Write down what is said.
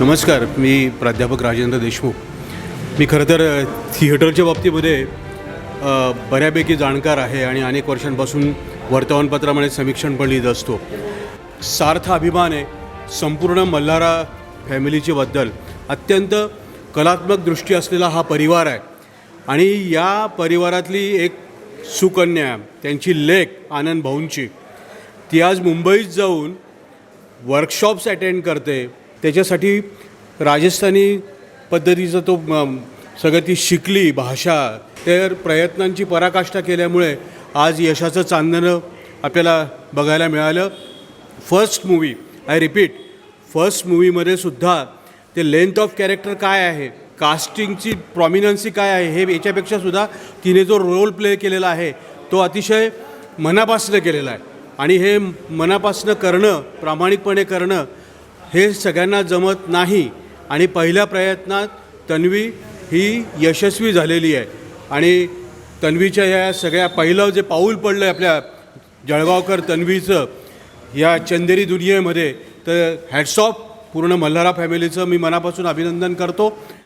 नमस्कार मी प्राध्यापक राजेंद्र देशमुख. मी खरं तर थिएटरच्या बाबतीमध्ये बऱ्यापैकी जाणकार आहे आणि अनेक वर्षांपासून वर्तमानपत्रामध्ये समीक्षण पण लिहित असतो. सार्थ अभिमान आहे संपूर्ण मल्हारा फॅमिलीच्या बद्दल अत्यंत कलात्मक दृष्टी असलेला हा परिवार आहे. आणि या परिवारातली एक सुकन्या त्यांची लेख आनंद भाऊंची ती आज मुंबईत जाऊन वर्कशॉप्स अटेंड करते. त्याच्यासाठी राजस्थानी पद्धतीचं तो सगळं ती शिकली भाषा तर प्रयत्नांची पराकाष्ठा केल्यामुळे आज यशाचं चांदणं आपल्याला बघायला मिळालं. First movie I repeat first मूवीमध्ये सुद्धा ते लेंथ ऑफ कॅरेक्टर काय आहे कास्टिंगची प्रॉमिनन्सी काय आहे हे याच्यापेक्षा सुद्धा तिने जो रोल प्ले केलेला आहे तो अतिशय मनापासनं केलेला आहे. आणि हे मनापासनं करणं प्रामाणिकपणे करणं हे सगळ्यांना जमत नाही आणि पहिल्या प्रयत्नात तन्वी ही यशस्वी झालेली आहे. आणि तन्वीच्या या सगळ्या पहिलं जे पाऊल पडलं आहे आपल्या जळगावकर तन्वीचं या चंदेरी दुनियेमध्ये तर हॅट्स ऑफ पूर्ण मल्हारा फॅमिलीचं मी मनापासून अभिनंदन करतो.